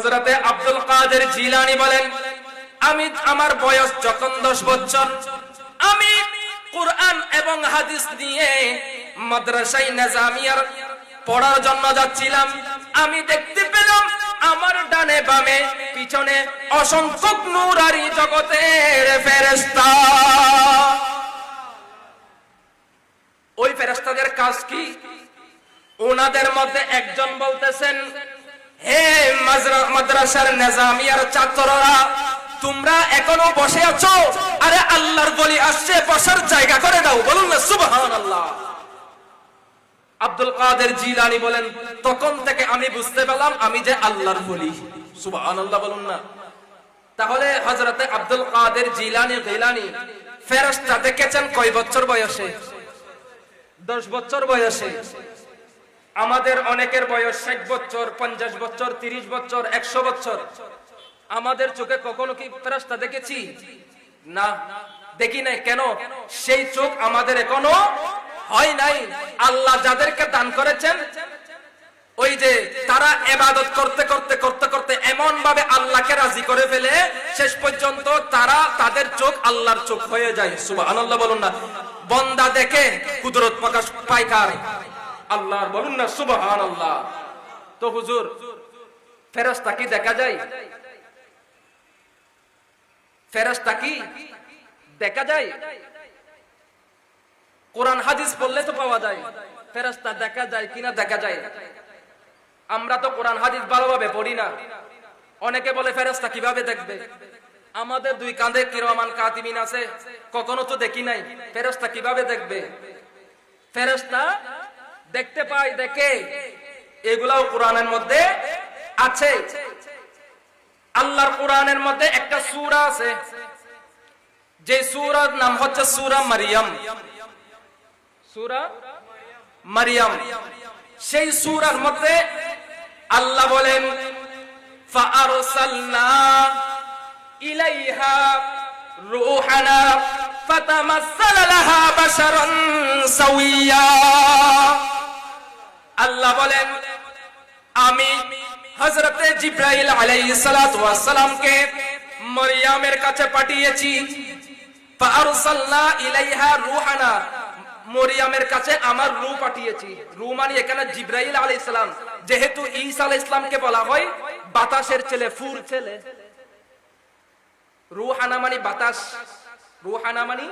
হজরতে আব্দুল কাদের জিলানি বলেন, আমি আমার বয়স যখন দশ বছর, আমি কোরআন এবং হাদিস নিয়ে মাদ্রাসাই নাজামিয়ার পড়ার জন্য যাচ্ছিলাম। আমি দেখতে পেলাম আমার ডানে বামে পিছনে অসংখ্য নূরারি জগতের ফেরেশতা। ওই ফেরেশতাদের কাজ কি? ওনাদের মধ্যে একজন বলতেছেন মাজরা- মাদ্রাসার নিজামিয়ার ছাত্ররা, তোমরা এখনও বসে আছো? আরে আল্লাহর বলি আসছে, বসার জায়গা করে দাও, বলুন না, সুবহানাল্লাহ। আব্দুল কাদের জিলানি বলেন, তখন থেকে আমি বুঝতে পেলাম, আমি যে আল্লাহর বলি। সুবহানাল্লাহ বলুন না। তাহলে হযরতে আব্দুল কাদের জিলানি, গিলানি ফেরেশতা দেখেছেন কয় বছর বয়সে? দশ বছর বয়সে। আমাদের অনেকের বয়স ষাট বছর, পঞ্চাশ বছর, তিরিশ বছর, একশো বছর। আমাদের চোখে কখনো কি ফেরাস্তা দেখেছি? না, দেখি নাই। কেন? সেই চোখ আমাদের এখনও হয় নাই। আল্লাহ যাদেরকে দান করেছেন, ওই যে তারা এবাদত করতে করতে করতে করতে এমন ভাবে আল্লাহকে রাজি করে ফেলে, শেষ পর্যন্ত তারা তাদের চোখ আল্লাহর চোখ হয়ে যায়। সুবহানাল্লাহ বলুন না। বন্দা দেখে কুদরত প্রকাশ পায় কার আল্লাহর বলুন না, সুবহানাল্লাহ। তো হুজুর, ফেরেশতা কি দেখা যায়? ফেরেশতা কি দেখা যায়? কোরআন, হাদিস তো পাওয়া যায়। ফেরেশতা দেখা যায় কিনা দেখা যায়? আমরা তো কোরআন, হাদিস ভালোভাবে পড়ি না। অনেকে বলে, ফেরেশতা কীভাবে দেখবে? আমাদের দুই কাঁধে কিরমান কাতিমিন আছে, কখনো তো দেখি নাই। ফেরেশতা কীভাবে দেখবে? ফেরেশতা দেখতে পাই, দেখে। এগুলাও কোরআনের মধ্যে আছে। আল্লাহর কোরআনের মধ্যে একটা সূরা আছে। যে সূরার নাম হচ্ছে সূরা মারিয়াম। সূরা মারিয়াম। সেই সূরার মধ্যে আল্লাহ বলেন ইলাইহা সাওয়্যা। আল্লাহ বলেন, আমি হযরতে জিব্রাইল আলাইহিস সালাতু ওয়াস সালামকে মরিয়মের কাছে পাঠিয়েছি। ইলাইহা রূহানা, মরিয়ামের কাছে আমার পাঠিয়েছি। মানে এখানে যেহেতু ঈসা সালামকে বলা হয়, বাতাসের ছেলে, ফুর ছেলে। রুহানা মানে বাতাস। রুহানা মানে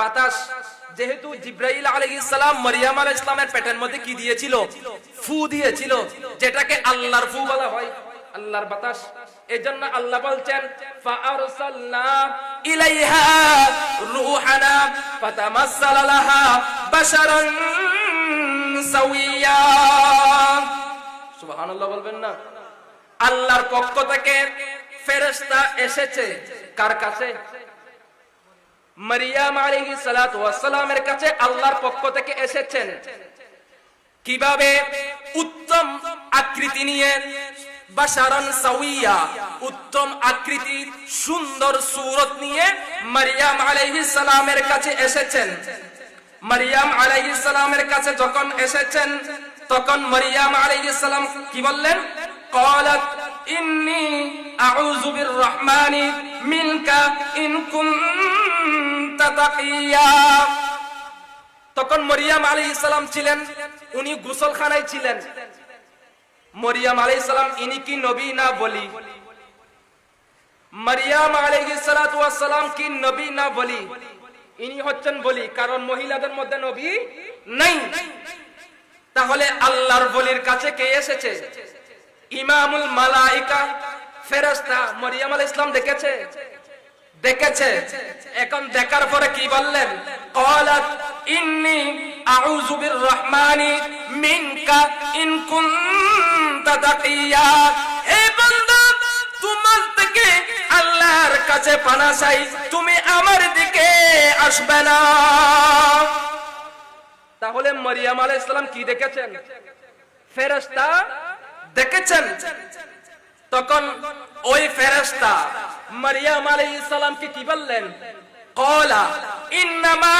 বাতাস। যেহেতু জিব্রাইল আলাইহিস সালাম মারিয়াম আলাইহিস সালামের পেটের মধ্যে কি দিয়েছিল? ফু দিয়েছিল, যেটাকে আল্লাহর ফু বলা হয়। আল্লাহর বাতাস। এজন্য আল্লাহ বলছেন, ফাআরসালনা ইলাইহা রূহানা ফাতামাসসালা লাহা বাশারান সাওয়্যা। সুবহানাল্লাহ বলবেন না। আল্লাহর পক্ষ থেকে ফেরেশতা এসেছে। কার কাছে? মারিয়াম আলাইহিস সালাতু ওয়াস সালামের কাছে আল্লাহর পক্ষ থেকে এসেছেন কিভাবে উত্তম আকৃতি নিয়ে বাশারান সাউইয়া উত্তম আকৃতি সুন্দর সুরত নিয়ে মারিয়াম আলাইহিস সালামের কাছে এসেছেন মারিয়াম আলাইহিস সালামের কাছে যখন এসেছেন তখন মারিয়াম আলাইহিস সালাম কি বললেন قالت إني أعوذ بالرحمن منك إن كنت تقيا তখন মরিয়াম আলী ইসলাম ছিলেন, উনি গুসলখানায় ছিলেন। মরিয়াম আলী ইসলাম ইনি কি নবী না বলি? মরিয়াম আলী সালাম কি নবী না বলি? ইনি হচ্ছেন বলি, কারণ মহিলাদের মধ্যে নবী নাই। তাহলে আল্লাহর বলির কাছে কে এসেছে? ইমামুল মালাইকা, ফেরেশতা মরিয়াম আলাইহিস ইসলাম দেখেছে? দেখেছে? এখন দেখার পরে কি বললেন? কলাত ইন্নি আউযুবির রহমানি মিনকা ইন কুনতা তাকিয়া। হে বান্দা, তোমার থেকে আল্লাহর কাছে পানা চাই। তুমি আমার দিকে আসবে না। তাহলে মরিয়াম আলাইহিস সালাম কি দেখেছেন? ফেরেশতা দেখেছেন? তখন ওই ফেরেস্তা মারিয়াম আলাইহিস সালামকে কি বললেন? কলা, ইন্নামা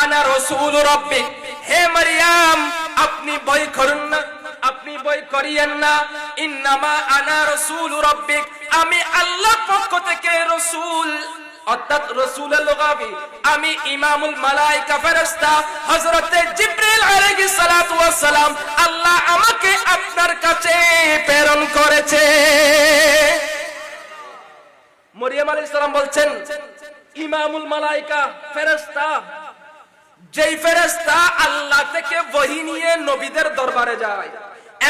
আনা রাসূল রব্বিক হে মারিয়াম, আপনি বই করুন না, আপনি বই করিয়েন না। ইন্নামা আনা রাসূল রব্বিক আমি আল্লাহ পক্ষ থেকে রাসূল অর্থাৎ রসুলের আমি ইমামুল মালাইকা ফেরেশতা হযরতে আলাইহিস সালাতু ওয়াস সালাম আল্লাহ আমাকে আপনার কাছে প্রেরণ করেছে। মরিয়ম আলাইহিস সালাম বলছেন, ইমামুল মালাইকা ফেরেশতা, যেই ফেরেশতা আল্লাহ থেকে বহি নিয়ে নবীদের দরবারে যায়।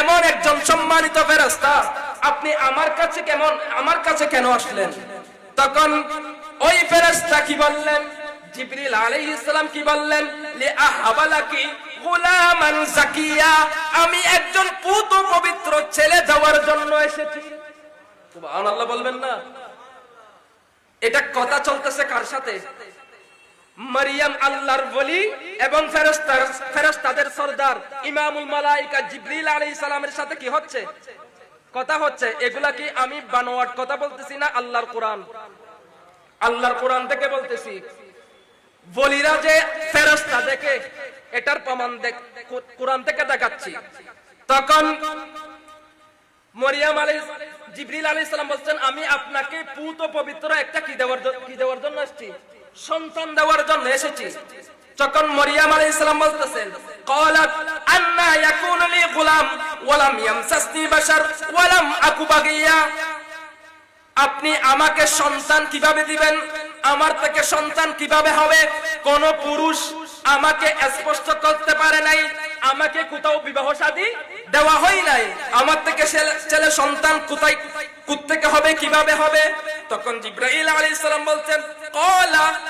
এমন একজন সম্মানিত ফেরেশতা, আপনি আমার কাছে কেমন, আমার কাছে কেন আসলেন? তখন ওই ফেরেশতা কি বললেন? জিবরিল আলাইহিস সালাম কি বললেন? লি আহবালাকি গুলামান জাকিয়া, আমি একজন পুত পবিত্র ছেলে দেওয়ার জন্য এসেছি। সুবহানাল্লাহ বলবেন না? এটা কথা চলতেছে কার সাথে? মারিয়াম আল্লাহর বলি এবং ফেরেশতার, ফেরেশতাদের সর্দার, ইমামুল মালাইকা জিবরিল আলাইহিস সালামের সাথে কি হচ্ছে? কথা হচ্ছে, এগুলা কি আমি বানোয়াট কথা বলতেছি না আল্লাহর কোরআন? আল্লাহর কোরআন থেকে বলতেছি বলিরা যে ফেরেশতা দেখে এটার প্রমাণ দেখ কোরআন থেকে দেখাচ্ছি তখন মরিয়াম আলাইহিস জিবরিল আলাইহিস সালাম বলছেন আমি আপনাকে পুত পবিত্র একটা কি দেওয়ার জ- কি দেওয়ার জন্য এসেছি সন্তান দেওয়ার জন্য এসেছি যখন মরিয়াম আলাইহিস সালাম বলতেছেন قالت আন্না ইয়াকুনু লি গুলাম ওয়া লাম ইয়ামসাসনি বাশার ওয়া লাম আকু বাগিয়া আপনি আমাকে সন্তান কীভাবে দিবেন? আমার থেকে সন্তান কীভাবে হবে? কোন পুরুষ আমাকে স্পষ্ট করতে পারে নাই। আমাকে কোথাও বিবাহ শাদী দেওয়া হয় নাই। আমার থেকে ছেলে- সন্তান কোথায় থেকে হবে, কীভাবে হবে? তখন জিব্রাইল আলাইহিস সালাম বলছেন, কলা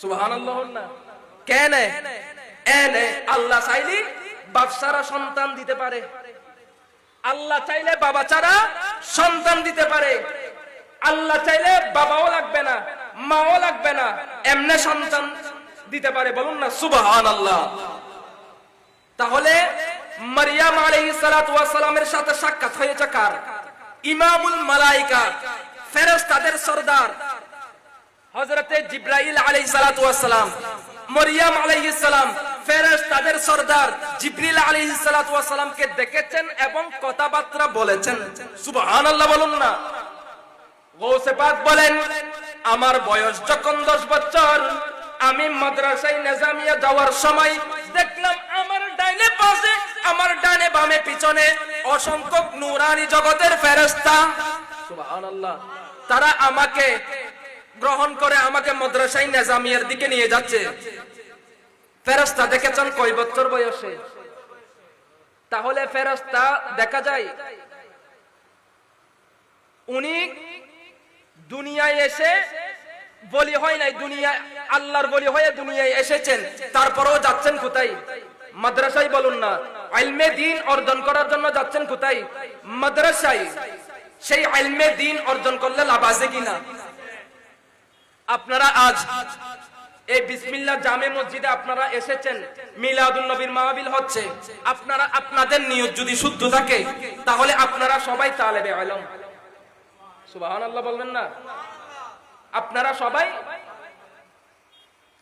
সুবহানাল্লাহ না। কেন? এনে আল্লাহ চাইলি বাদশারা সন্তান দিতে পারে। আল্লাহ চাইলে বাবা ছাড়া সন্তান দিতে পারে। আল্লাহ চাইলে বাবাও লাগবে না, মাও লাগবে না, এমনে সন্তান দিতে পারে। বলুন না সুবহান আল্লাহ তাহলে মারিয়াম আলাইহিস সালাতু ওয়াস সালামের সাথে সাক্ষাৎ হয়েছে কার? ইমামুল মালাইকা, ফেরেশতাদের সরদার। হজরতে জিব্রাইল আলাইহিস সালাতু ওয়াস সালাম মরিয়াম আলাইহিস সালাম ফেরেশতাদের সরদার জিবরিল আলাইহিস সালাতু ওয়াস সালামকে দেখেছেন এবং কথাবার্তা বলেছেন। সুবহানাল্লাহ বলুন না। বলেন, আমার বয়স যখন 10 বছর, আমি মাদ্রাসায় নিজামিয়া যাওয়ার সময় দেখলাম আমার ডাইনে পাশে, আমার ডানে বামে পিছনে অসংখ্য নূরানি জগতের ফেরেশতা। তারা আমাকে গ্রহণ করে, আমাকে মাদ্রাসায় নিজামিয়ার দিকে নিয়ে যাচ্ছে। ফেরেশতা দেখেছেন কয় বছর বয়সে? তাহলে ফেরেশতা দেখা যায়, উনি দুনিয়ায় এসে বলি হয় নাই, দুনিয়া, আল্লাহর বলি হয়ে দুনিয়ায় এসেছেন, তারপরেও যাচ্ছেন কোথায়? মাদ্রাসায় বলুন না, আইলমে দিন অর্জন করার জন্য যাচ্ছেন কোথায়? মাদ্রাসায়। সেই আইলমে দিন অর্জন করলে লাভ আছে কিনা? আপনারা আজ এই বিসমিল্লা জামে মসজিদে আপনারা এসেছেন, মিলাদুন নবীর মাহবিল হচ্ছে। আপনারা, আপনাদের নিয়ত যদি শুদ্ধ থাকে, তাহলে আপনারা সবাই তালেবে আলম। সুবহানাল্লাহ বলবেন না? আপনারা সবাই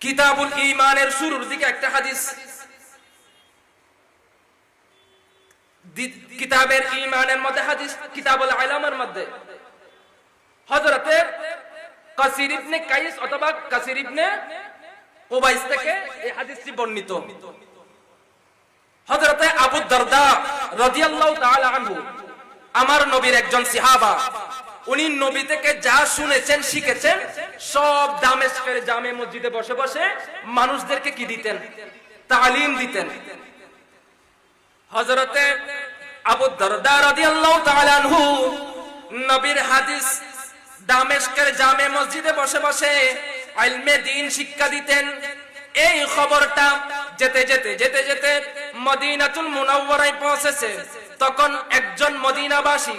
কিতাবুল ঈমানের শুরুর দিকে একটা হাদিস। কিতাবের ঈমানের মধ্যে হাদিস, কিতাবুল ইলমের মধ্যে। হযরতে কাসির ইবনে কাইস অথবা কাসির ইবনে থেকে এই হাদিসটি বর্ণিত। হযরতে আবু রাদিয়াল্লাহু তাআলা আনহু, আমার নবীর একজন সাহাবা, উনি নবী থেকে যা শুনেছেন, শিখেছেন, সব দামেস্কের জামে মসজিদে বসে বসে মানুষদেরকে কি দিতেন? তালিম দিতেন। হযরতে আবু দারদা রাদিয়াল্লাহু তাআলা আনহু, নবীর হাদিস দামেস্কের জামে মসজিদে বসে বসে দিন শিক্ষা দিতেন। এই খবরটা যেতে যেতে যেতে যেতে মদিনাতুল মুনাওয়ারায় পৌঁছেছে। তখন একজন মদিনাবাসী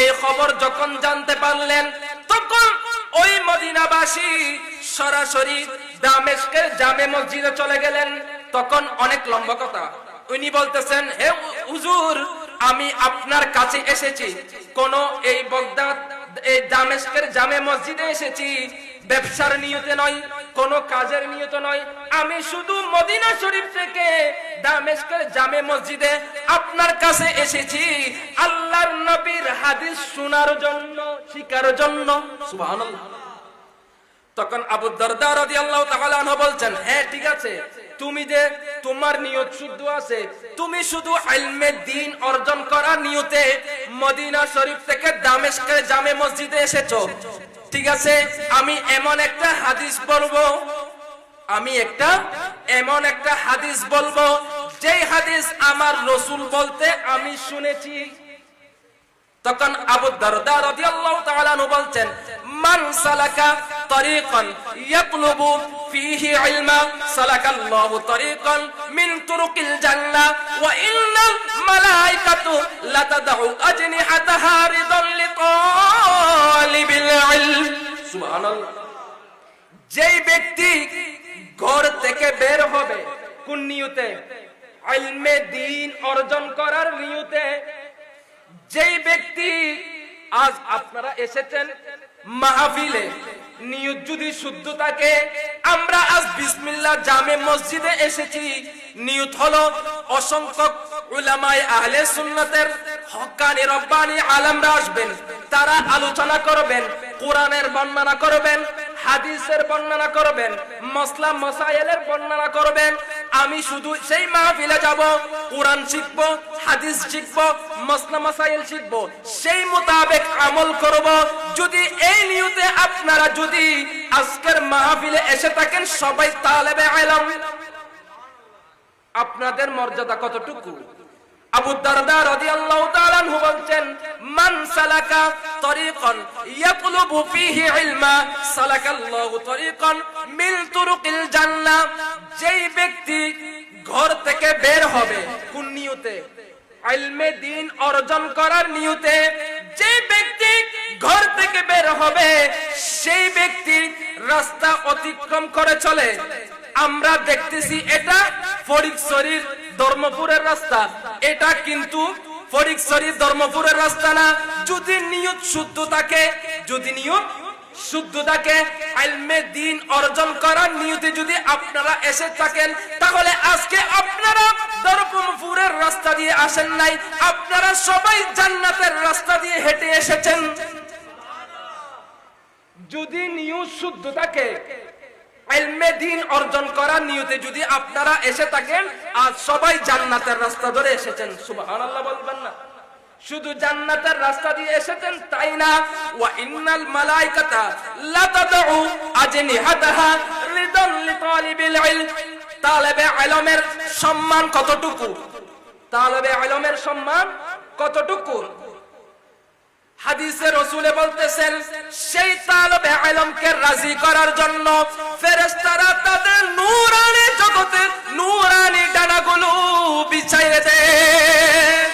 এই খবর যখন জানতে পারলেন, তখন ওই মদিনাবাসী সরাসরি দামেস্কের জামে মসজিদে চলে গেলেন। তখন অনেক লম্বা কথা। উনি বলতেছেন, হে হুজুর, আমি আপনার কাছে এসেছি। কোন এই বগদাদ, এই দামেস্কের জামে মসজিদে এসেছি। ব্যবসার নিয়তে নয়, কোন কাজের নিয়ত নয়। আমি শুধু মদিনা শরীফ থেকে দামেস্কের জামে মসজিদে আপনার কাছে এসেছি। আল্লাহর নবীর হাদিস শোনার জন্য শিকার জন্য। সুবহানাল্লাহ। তখন আবু দারদা রাদিয়াল্লাহু তাআলা আনহু বলছেন হ্যাঁ ঠিক আছে। তুমি যে তোমার নিয়ত শুদ্ধ আছে, তুমি শুধু ইলমে দিন অর্জন করার নিয়তে মদিনা শরীফ থেকে দামেস্কের জামে মসজিদে এসেছ। ঠিক আছে, আমি এমন একটা হাদিস বলব, আমি একটা এমন একটা হাদিস বলব যে হাদিস আমার রসুল বলতে আমি শুনেছি। তখন আবু দারদা রাদিয়াল্লাহু তাআলা বলছেন মান যেই ব্যক্তি ঘর থেকে বের হবে, কোন নিয়তে? ইলমে দিন অর্জন করার নিয়তে। যেই ব্যক্তি আজ আপনারা এসেছেন মাহফিলে নিয়ত যদি শুদ্ধ থাকে, আমরা আজ বিসমিল্লাহ জামে মসজিদে এসেছি। নিয়ত হলো অসংখ্য উলামায়ে আহলে সুন্নাতের হক্কানি রব্বানি আলেমরা আসবেন, তারা আলোচনা করবেন, কোরআনের বর্ণনা করবেন, হাদিসের বর্ণনা করবেন, মসলা মসাইলের বর্ণনা করবেন আমি শুধু সেই মাহফিলে যাব, কোরআন শিখব, হাদিস শিখব, মসলা মাসাইল শিখব, সেই মোতাবেক আমল করব। যদি এই নিয়তে আপনারা যদি আজকের মাহফিলে এসে থাকেন, সবাই তালেবে আইলাম আপনাদের মর্যাদা কতটুকু? আবু দারদা রাদিয়াল্লাহু তাআলা আনহু বলছেন, মান সালাকা ইলমা, সালাকাল্লাহু তুরুকিল যেই ব্যক্তি ঘর থেকে বের হবে কোন নিয়তে? অর্জন করার নিয়তে যে ব্যক্তি ঘর থেকে বের হবে, সেই ব্যক্তি রাস্তা অতিক্রম করে চলে। আমরা দেখতেছি এটা ফরিকছড়ির ধর্মপুরের রাস্তা। এটা কিন্তু ফরিকছড়ির ধর্মপুরের রাস্তা না। যদি নিয়ত শুদ্ধ থাকে, যদি নিয়ত দিন অর্জন করার নিয়তে যদি আপনারা এসে থাকেন, তাহলে আজকে আপনারা রাস্তা দিয়ে আসেন নাই। আপনারা সবাই জান্নাতের রাস্তা দিয়ে হেঁটে এসেছেন। যদি শুদ্ধ থাকে ইলমে দিন অর্জন করার নিয়তে যদি আপনারা এসে থাকেন, আজ সবাই জান্নাতের রাস্তা ধরে এসেছেন। বলবেন না। শুধু জান্নাতের রাস্তা দিয়ে এসেছেন, তাই না? ওয়া ইন্নাল মালাইকাতা লা তাদউ আজনিহাতাহা রিদান লিতালিবিল ইলম। তালেবে ইলমের সম্মান কতটুকু? তালেবে ইলমের সম্মান কতটুকু? হাদিসে রসুলে বলতেছেন সেই তালবে আলমকে রাজি করার জন্য ফেরেস্তারা তাদের নূরানি জগতে নূরানি ডানাগুলো বিছাইয়ে দেয়।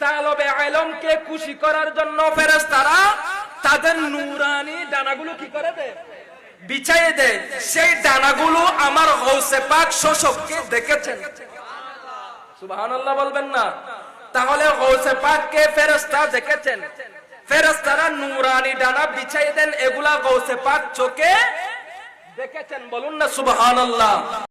তালবে আলমকে খুশি করার জন্য ফেরেশতারা তাদের নূরানি ডানাগুলো কি করে দেয়? বিছাইয়ে দেয়। সেই ডানাগুলো আমার গৌসে পাক শোষককে দেখেছেন। সুবহানাল্লাহ বলবেন না। তাহলে গৌসে পাককে ফেরেশতা দেখেছেন। ফেরেশতারা নূরানি ডানা বিছাই দেন, এগুলা গৌসে পাক চোখে দেখেছেন, বলুন না সুবহানাল্লাহ।